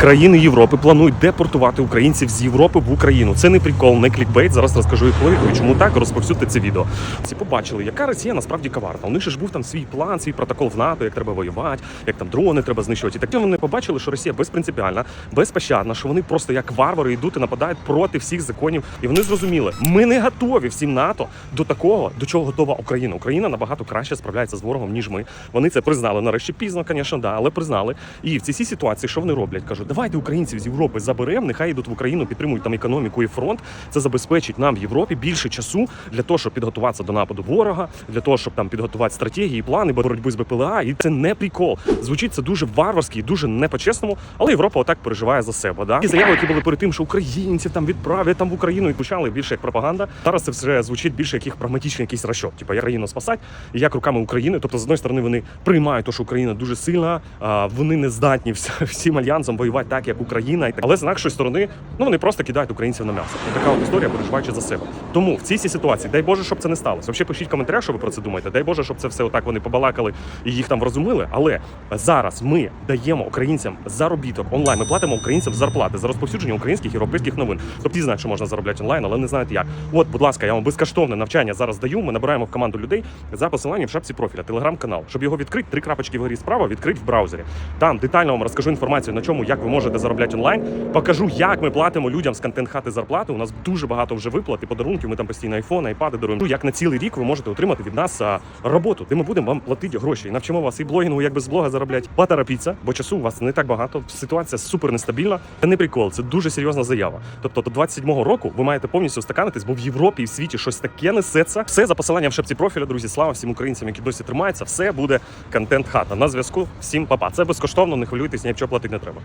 Країни Європи планують депортувати українців з Європи в Україну. Це не прикол, не клікбейт. Зараз розкажу їх логіку чому так розповсюдьте це відео. Всі побачили, яка Росія насправді коварна. У них ж був там свій план, свій протокол в НАТО, як треба воювати, як там дрони треба знищувати. І таке вони побачили, що Росія безпринципіальна, безпощадна, що вони просто як варвари йдуть і нападають проти всіх законів. І вони зрозуміли, ми не готові всім НАТО до такого, до чого готова Україна. Україна набагато краще справляється з ворогом, ніж ми. Вони це признали нарешті пізно, звісно, да, але признали. І в цій ситуації, що вони роблять? Кажуть, давайте українців з Європи заберемо, нехай йдуть в Україну, підтримують там економіку і фронт. Це забезпечить нам в Європі більше часу для того, щоб підготуватися до нападу ворога, для того, щоб там підготувати стратегії, плани боротьби з БПЛА. І це не прикол. Звучить це дуже варварськи дуже не по-чесному, але Європа отак переживає за себе. Да? І заяви, які були перед тим, що українців там відправлять там в Україну і почали більше як пропаганда. Зараз це вже звучить більше як їх прагматичний якийсь расчет. Типа я країну спасати, і як руками України. Тобто, з одної сторони, вони приймають те, що Україна дуже сильна, а вони не здатні всім альянсом воювати так, як Україна. Але з нашої сторони, ну вони просто кидають українців на м'ясо. Така от історія, переживаючи за себе. Тому в цій ситуації, дай Боже, щоб це не сталося. Взагалі пишіть коментарях, що ви про це думаєте. Дай Боже, щоб це все отак вони побалакали і їх там врозумили. Але зараз ми даємо українцям заробіток онлайн. Ми платимо українцям зарплати за розповсюдження українських європейських новин. Тобто знають, що можна заробляти онлайн, але не знають як. От, будь ласка, я вам безкоштовне навчання зараз даю. Ми набираємо в команду людей за посиланням в шапці профіля, телеграм-канал. Щоб його відкрити, три крапочки вгорі справа відкрити в браузері. Там детально вам розкажу інформацію на чому, як ви можете заробляти онлайн. Покажу, як ми платимо людям з контент хати зарплати. У нас дуже багато вже виплат і подарунків. Ми там постійно айфони, айпади даруємо. Як на цілий рік ви можете отримати від нас роботу, де ми будемо вам платити гроші. І навчимо вас і блогінгу, як без блога заробляти. Поторопіться, бо часу у вас не так багато. Ситуація супер нестабільна. Це не прикол, це дуже серйозна заява. Тобто до 27-го року ви маєте повністю стаканитись, бо в Європі і в світі щось таке несеться. Все за посиланням в шапці профіля, друзі. Слава всім українцям, які досі тримаються. Все буде контент хата. На зв'язку. Всім папа. Це безкоштовно, не хвилюйтесь, ні платити не треба.